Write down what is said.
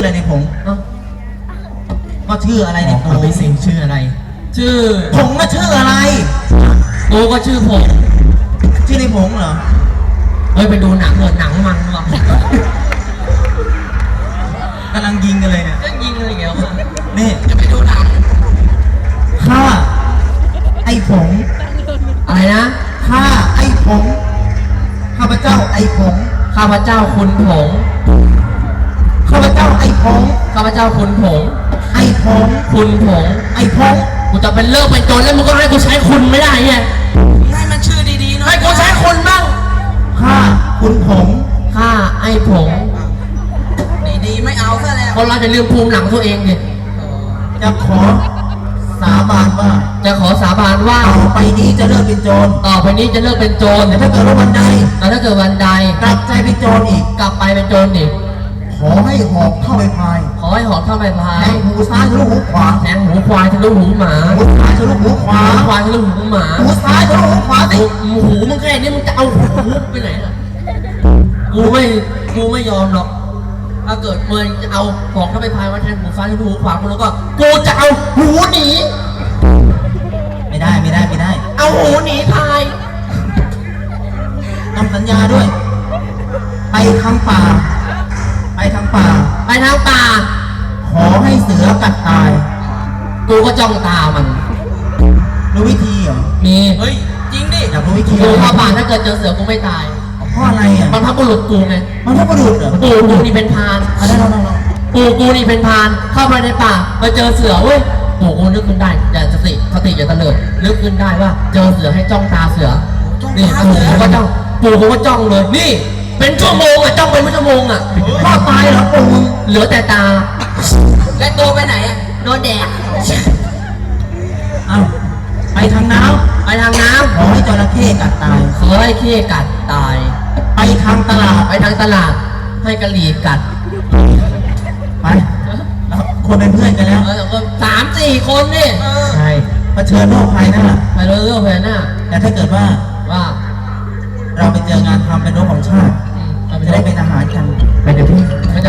อะไรในผงเอ้าก็ชื่ออะไรในผงเอาไปสิชื่ออะไร ชื่อผงก็ชื่ออะไรกูก็ชื่อผมชื่อในผงเหรอ เฮ้ยไปดูหนังเถอะหนังมันว่ะกำลังยิงกันเลยเนี่ย จะยิงอะไรเงี้ยนี่จะไปดูหนังข้าไอ้ผงอะไรนะ ข้าไอ้ผงข้าพเจ้าไอ้ผงข้าพเจ้าคุณผง งข้าพเจ้าคุณผง ไอ้ผงคุณผง ไอ้ผงกูจะเป็นเลิกเป็นโจรแล้วมึงก็ให้กูใช้คุณไม่ได้ไงให้มันชื่อดีๆหน่อยให้กูใช้คุณบ้างข้าคุณผงข้าไอ้ผงดีๆไม่เอาซะแล้วคนเราจะลืมภูมิหลังตัวเองดิจะขอสาบานว่าจะขอสาบานว่าต่อไปนี้จะเลิกเป็นโจรต่อไปนี้จะเลิกเป็นโจรแต่ถ้าเกิดว่าวันใดแต่ถ้าเกิดวันใดกลับใจเป็นโจรอีก กลับไปเป็นโจรอีก ขอให้หอบเข้าไปพายขอให้หอมเข้าไปพาแทยงหูซ้ายทะลุหูขวาแทงหูควายทะลุหูหมาหูซ้ายทะลุหูขวาหูควายทะลุหูหมาหูซ้ายทะลุหูขวาหูสิหูมึงแค่นี้มึงจะเอาหูไปไหนล่ะกูไม่กูไม่ยอมหรอกถ้าเกิดมึงจะเอาของเข้าไปพายว่าแทนหูซ้ายทะลุหูขวากูแล้วก็กูจะเอาหูหนีไม่ได้ไม่ได้ไม่ได้ เอาหูหนีพายต้องสัญญาด้วย ไปทางป่าไปทางป่า ไปทางป่า ขอให้เสือกัดตาย กูก็จ้องตามัน รู้วิธีเหรอ มีเฮ้ย จริงดิ อยากรู้วิธีกูเหรเข้าอป่าถ้าเกิดเจอเสือกูไม่ตายเพราะอะไรอะมันพับบุรุษกูไงมันพระบุรุษเหรอปู่กูนี่เป็นพรานอะไรเราเราเราปู่กูนี่เป็นพรานเข้ามาในป่ามาเจอเสือเว้ยปู่กูนึกขึ้นได้อย่าสติสติอย่าตะเลิดนึกขึ้นได้ว่าเจอเสือให้จ้องตาเสือ นี่ปู่กูก็จ้องปู่กูก็จ้องเลย นี่ เป็นชั่วโมงอะ จ้องเป็นชั่วโมงอะพ่อตายเหรอปู่เหลือแต่ตา และตัวไปไหนอะโดนแดดเอ้าไปทางน้ไปทางน้ำขอให้จระเข้กัดตายำขอให้เข้กัดตาย ไปทางตลาดไปทางตลาด ให้กะหรี่กัด ไปแล้วคนเป็นเพื่อนกันแล้วเออก็สามสี่คนนี่เออใช่เผชิญโรคภัยนั่นแหละไปเรื่อยๆไปหน้าแต่ถ้าเกิดว่าว่า เราไปเจองานทำเป็นรถของชาติอืม เราจะได้เป็นอาหารกัน ไปเดี๋ยวพี่